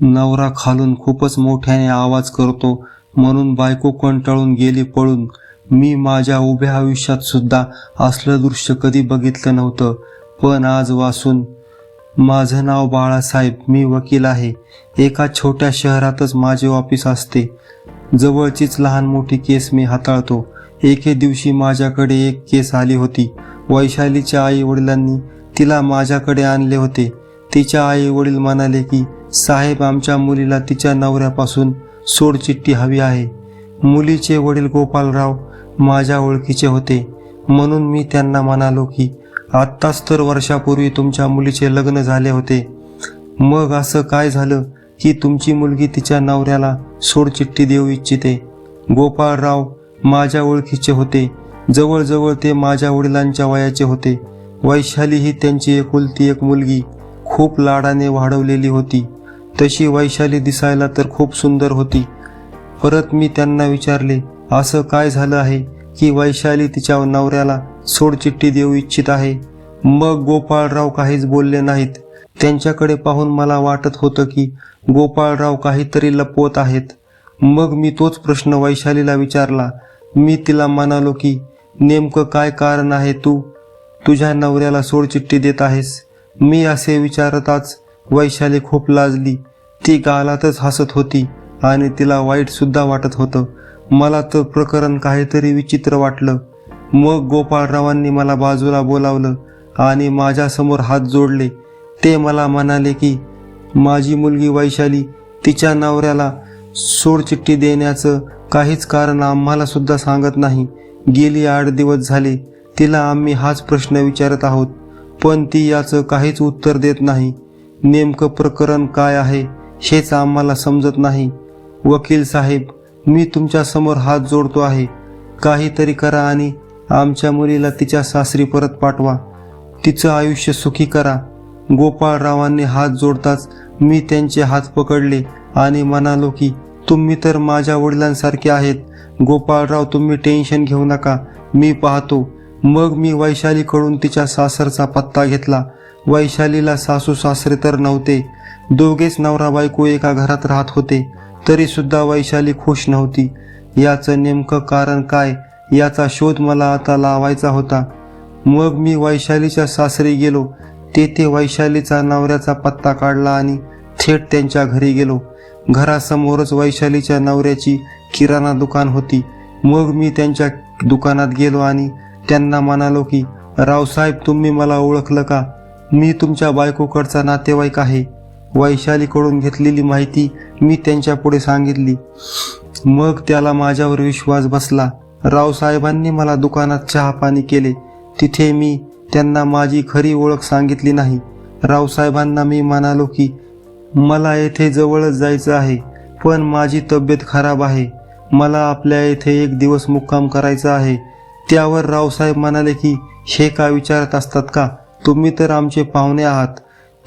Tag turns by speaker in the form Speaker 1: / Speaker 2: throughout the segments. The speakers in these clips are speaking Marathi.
Speaker 1: नवरा खालून खूपच मोठ्याने आवाज करतो म्हणून बायको कंटाळून गेली पळून. मी माझ्या उभ्या आयुष्यात सुद्धा असलं दृश्य कधी बघितलं नव्हतं पण आज वासून. माझं नाव बाळासाहेब मी वकील आहे. एका छोट्या शहरातच माझे ऑफिस असते. जवळचीच लहान मोठी केस मी हाताळतो. एके दिवशी माझ्याकडे एक केस आली होती. वैशालीच्या आई वडिलांनी तिला माझ्याकडे आणले होते. तिच्या आई वडील म्हणाले की साहेब आमच्या मुलीला तिच्या नवऱ्यापासून सोडचिठ्ठी हवी आहे. मुलीचे वडील गोपालराव माझ्या ओळखीचे होते. म्हणून मी त्यांना म्हणालो की आत्ताच तर वर्षापूर्वी तुमच्या मुलीचे लग्न झाले होते. मग असं काय झालं की तुमची मुलगी तिच्या नवऱ्याला सोडचिठ्ठी देऊ इच्छिते? गोपाळराव माझ्या ओळखीचे होते. जवळजवळ ते माझ्या वडिलांच्या वयाचे होते. वैशाली ही त्यांची एकुलती एक मुलगी खूप लाडाने वाढवलेली होती. तशी वैशाली दिसायला तर खूप सुंदर होती. परत मी त्यांना विचारले असं काय झालं आहे की वैशाली तिच्या नवऱ्याला सोडचिठ्ठी देऊ इच्छित आहे? मग गोपाळराव काहीच बोलले नाहीत. त्यांच्याकडे पाहून मला वाटत होतं की गोपाळराव काहीतरी लपवत आहेत. मग मी तोच प्रश्न वैशालीला विचारला. मी तिला म्हणालो की नेमकं काय कारण आहे तू? तुझ्या नवऱ्याला सोडचिठ्ठी देत आहेस. मी असे विचारताच वैशाली खूप लाजली. ती गालातच हसत होती आणि तिला वाईट सुद्धा वाटत होतं. मला तर प्रकरण काहीतरी विचित्र वाटलं. मग गोपाळरावांनी मला बाजूला बोलावलं आणि माझ्यासमोर हात जोडले. ते मला म्हणाले की माझी मुलगी वैशाली तिच्या नवऱ्याला सोडचिठ्ठी देण्याचं काहीच कारण आम्हाला सुद्धा सांगत नाही. गेली आठ दिवस झाले तिला आम्ही हाच प्रश्न विचारत आहोत. पण ती याचं काहीच उत्तर देत नाही. नेमकं प्रकरण काय आहे हेच आम्हाला समजत नाही. वकील साहेब मी तुमच्यासमोर हात जोडतो आहे. काहीतरी करा आणि आमच्या मुलीला तिच्या सासरी परत पाठवा. तिचं आयुष्य सुखी करा. गोपाळरावांनी हात जोडताच मी त्यांचे हात पकडले आणि म्हणालो की तुम्ही तर माझ्या वडिलांसारखे आहेत. गोपाळराव तुम्ही टेन्शन घेऊ नका. मी पाहतो. मग मी वैशालीकडून तिच्या सासरचा पत्ता घेतला. वैशालीला सासू सासरे तर नव्हते. दोघेच नवरा बायको एका घरात राहत होते. तरी सुद्धा वैशाली खुश नव्हती. याचं नेमकं कारण काय? याचा शोध मला आता लावायचा होता. मग मी वैशालीच्या सासरी गेलो. तेथे वैशालीचा नवऱ्याचा पत्ता काढला आणि थेट त्यांच्या घरी गेलो. घरासमोरच वैशालीच्या नवऱ्याची किराणा दुकान होती. मग मी त्यांच्या दुकानात गेलो आणि त्यांना म्हणालो की रावसाहेब तुम्ही मला ओळखलं का? मी तुमच्या बायकोकडचा नातेवाईक आहे. वैशालीकडून घेतलेली माहिती मी त्यांच्या पुढे सांगितली. मग त्याला माझ्यावर विश्वास बसला. रावसाहेबांनी मला दुकानात चहा पाणी केले. तिथे मी त्यांना माझी खरी ओळख सांगितली नाही. रावसाहेबांना मी म्हणालो की मला येथे जवळच जायचं आहे पण माझी तब्येत खराब आहे. मला आपल्या येथे एक दिवस मुक्काम करायचा आहे. त्यावर रावसाहेब म्हणाले की हे का विचारत असतात का? तुम्ही तर आमचे पाहुणे आहात.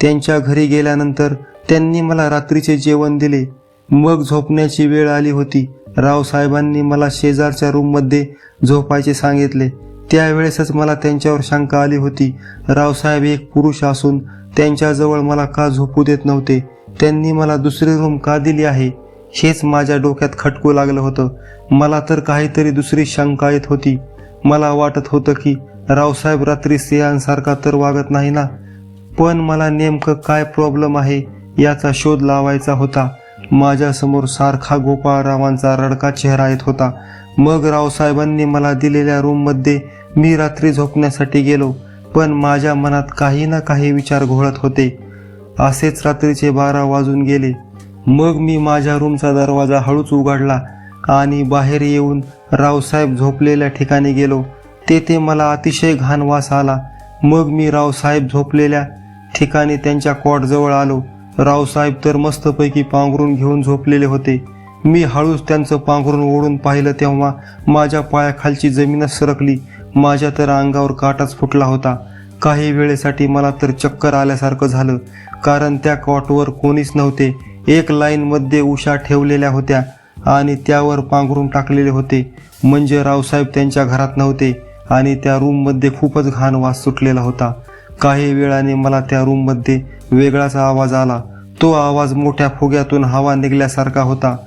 Speaker 1: त्यांच्या घरी गेल्यानंतर त्यांनी मला रात्रीचे जेवण दिले. मग झोपण्याची वेळ आली होती. रावसाहेबांनी मला शेजारच्या रूममध्ये झोपायचे सांगितले. त्यावेळेसच मला त्यांच्यावर शंका आली होती. रावसाहेब एक पुरुष असून त्यांच्याजवळ मला का झोपू देत नव्हते? त्यांनी मला दुसरी रूम का दिली आहे? हेच माझ्या डोक्यात खटकू लागलं होतं. मला तर काहीतरी दुसरी शंका येत होती. मला वाटत होतं की रावसाहेब रात्री सिंहांसारखा तर वागत नाही ना? पण मला नेमकं काय प्रॉब्लेम आहे याचा शोध लावायचा होता. माझ्यासमोर सारखा गोपाळरावांचा रडका चेहरा येत होता. मग रावसाहेबांनी मला दिलेल्या रूममध्ये मी रात्री झोपण्यासाठी गेलो पण माझ्या मनात काही ना काही विचार घोळत होते. असेच रात्रीचे बारा वाजून गेले. मग मी माझ्या रूमचा दरवाजा हळूच उघडला आणि बाहेर येऊन रावसाहेब झोपलेल्या ठिकाणी गेलो. तेथे मला अतिशय घाण वास आला. मग मी रावसाहेब झोपलेल्या ठिकाणी त्यांच्या कॉटजवळ आलो. रावसाहेब तर मस्तपैकी पांघरून घेऊन झोपलेले होते. मी हळूच त्यांचं पांघरून ओढून पाहिलं तेव्हा माझ्या पायाखालची जमीनच सरकली. माझ्या तर अंगावर काटाच फुटला होता. काही वेळेसाठी मला तर चक्कर आल्यासारखं झालं कारण त्या कॉटवर कोणीच नव्हते. एक लाईनमध्ये उशा ठेवलेल्या होत्या आणि त्यावर पांघरून टाकलेले होते. म्हणजे रावसाहेब त्यांच्या घरात नव्हते. आणि त्या रूममध्ये खूपच घाण वास सुटलेला होता. काही वेळाने मला त्या रूममध्ये वेगळाच आवाज आला. तो आवाज मोठ्या फुग्यातून हवा निघल्यासारखा होता.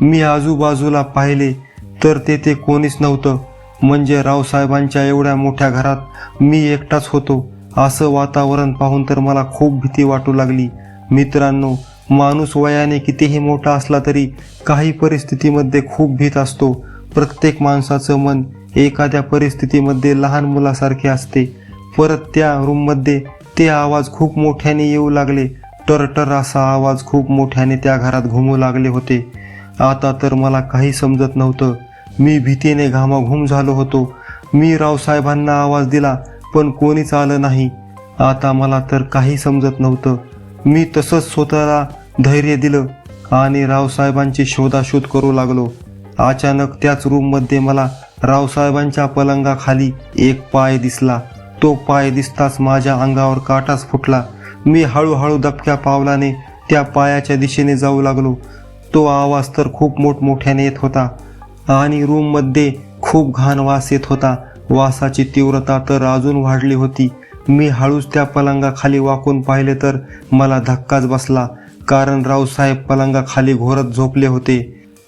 Speaker 1: मी आजूबाजूला पाहिले तर तेथे कोणीच नव्हतं. म्हणजे रावसाहेबांच्या एवढ्या मोठ्या घरात मी एकटाच होतो. असं वातावरण पाहून तर मला खूप भीती वाटू लागली. मित्रांनो माणूस वयाने कितीही मोठा असला तरी काही परिस्थितीमध्ये खूप भीत असतो. प्रत्येक माणसाचं मन एखाद्या परिस्थितीमध्ये लहान मुलासारखे असते. परत त्या रूममध्ये ते आवाज खूप मोठ्याने येऊ लागले. टरटर असा आवाज खूप मोठ्याने त्या घरात घुमू लागले होते. आता तर मला काही समजत नव्हतं. मी भीतीने घामाघूम झालो होतो. मी रावसाहेबांना आवाज दिला पण कोणीच आलं नाही. आता मला तर काही समजत नव्हतं. मी तसंच स्वतःला धैर्य दिलं आणि रावसाहेबांची शोधाशोध करू लागलो. अचानक त्याच रूममध्ये मला रावसाहेबांच्या पलंगाखाली एक पाय दिसला. तो पाय दिसताच माझ्या अंगावर काटाच फुटला. मी हळूहळू दबक्या पावलाने त्या पायाच्या दिशेने जाऊ लागलो. तो आवाज तर खूप मोठमोठ्याने येत होता आणि रूममध्ये खूप घाण वास येत होता. वासाची तीव्रता तर अजून वाढली होती. मी हळूच त्या पलंगाखाली वाकून पाहिले तर मला धक्काच बसला कारण रावसाहेब पलंगाखाली घोरत झोपले होते.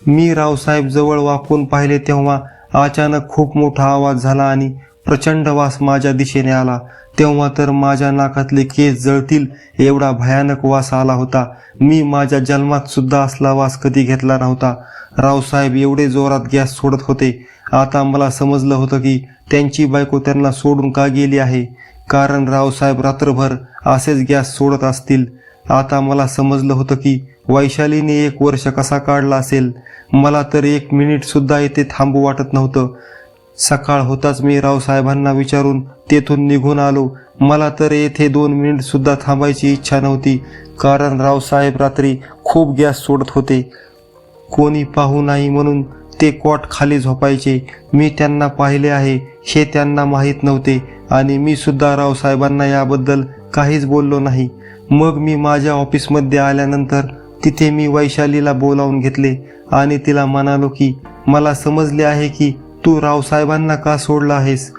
Speaker 1: मी रावसाहेब जवळ वाकून पाहिले तेव्हा अचानक खूप मोठा आवाज झाला आणि प्रचंड वास माझ्या दिशेने आला. तेव्हा तर माझ्या नाकातले केस जळतील एवढा भयानक वास आला होता. मी माझ्या जन्मात सुद्धा असला वास कधी घेतला नव्हता. रावसाहेब एवढे जोरात गॅस सोडत होते. आता मला समजलं होतं की त्यांची बायको त्यांना सोडून का गेली आहे? कारण रावसाहेब रात्रभर असेच गॅस सोडत असतील. आता मला समजलं होतं की वैशालीने एक वर्ष कसा काढला असेल. मला तर एक मिनिट सुद्धा येथे थांबू वाटत नव्हतं. सकाळ होताच मी रावसाहेबांना विचारून तेथून निघून आलो. मला तर येथे दोन मिनिट सुद्धा थांबायची इच्छा नव्हती. कारण रावसाहेब रात्री खूप गॅस सोडत होते. कोणी पाहू नाही म्हणून ते कॉट खाली झोपायचे. मी त्यांना पाहिले आहे हे त्यांना माहीत नव्हते. आणि मी सुद्धा रावसाहेबांना याबद्दल काहीच बोललो नाही. मग मी माझ्या ऑफिसमध्ये आल्यानंतर तिथे मी वैशालीला बोलावून घेतले आणि तिला म्हणालो की मला समजले आहे की तू रावसाहेबांना का सोडला आहेस?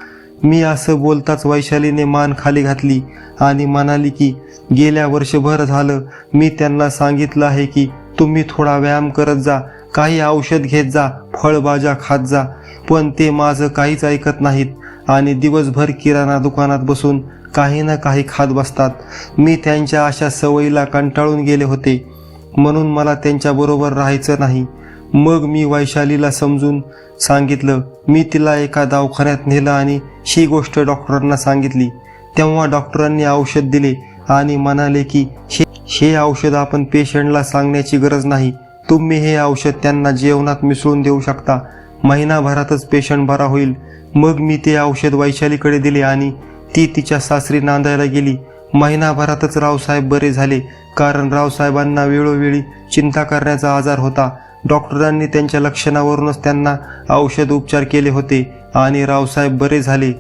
Speaker 1: मी असं बोलताच वैशालीने मान खाली घातली आणि म्हणाली की गेल्या वर्षभर झालं मी त्यांना सांगितलं आहे की तुम्ही थोडा व्यायाम करत जा काही औषध घेत जा फळभाज्या खात जा पण ते माझं काहीच ऐकत नाहीत आणि दिवसभर किराणा दुकानात बसून काही ना काही खात बसतात. मी त्यांच्या अशा सवयीला कंटाळून गेले होते. म्हणून मला त्यांच्याबरोबर राहायचं नाही. मग मी वैशालीला समजून सांगितलं मी तिला एका दवाखान्यात नेलं आणि ही गोष्ट डॉक्टरांना सांगितली. तेव्हा डॉक्टरांनी औषध दिले आणि म्हणाले की हे हे औषध आपण पेशंटला सांगण्याची गरज नाही. तुम्ही हे औषध त्यांना जेवणात मिसळून देऊ शकता. महिनाभरातच पेशंट बरा होईल. मग मी ते औषध वैशालीकडे दिले आणि ती तिच्या सासरी नांदायला गेली. महिनाभरातच रावसाहेब बरे झाले. कारण रावसाहेबांना वेळोवेळी चिंता करण्याचा आजार होता. डॉक्टरांनी त्यांच्या लक्षणावरूनच त्यांना औषध उपचार केले होते आणि रावसाहेब बरे झाले.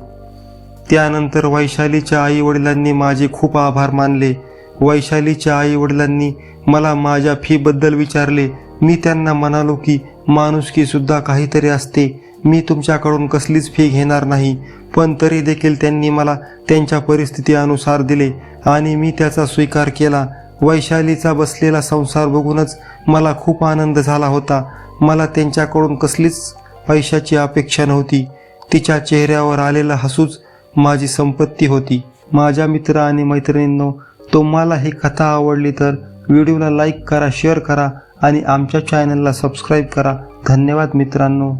Speaker 1: त्यानंतर वैशालीच्या आई वडिलांनी माझे खूप आभार मानले. वैशालीच्या आई वडिलांनी मला माझ्या फीबद्दल विचारले. मी त्यांना म्हणालो की माणुसकी सुद्धा काहीतरी असते. मी तुमच्याकडून कसलीच फी घेणार नाही. पण तरी देखील त्यांनी मला त्यांच्या परिस्थितीनुसार दिले आणि मी त्याचा स्वीकार केला. वैशालीचा बसलेला संसार बघूनच मला खूप आनंद झाला होता. मला त्यांच्याकडून कसलीच पैशाची अपेक्षा नव्हती. तिच्या चेहऱ्यावर आलेला हसूच माझी संपत्ती होती. माझ्या मित्र आणि मैत्रिणींनो तुम्हाला ही कथा आवडली तर व्हिडिओला लाईक करा शेअर करा आणि आमच्या चॅनलला सबस्क्राईब करा. धन्यवाद मित्रांनो.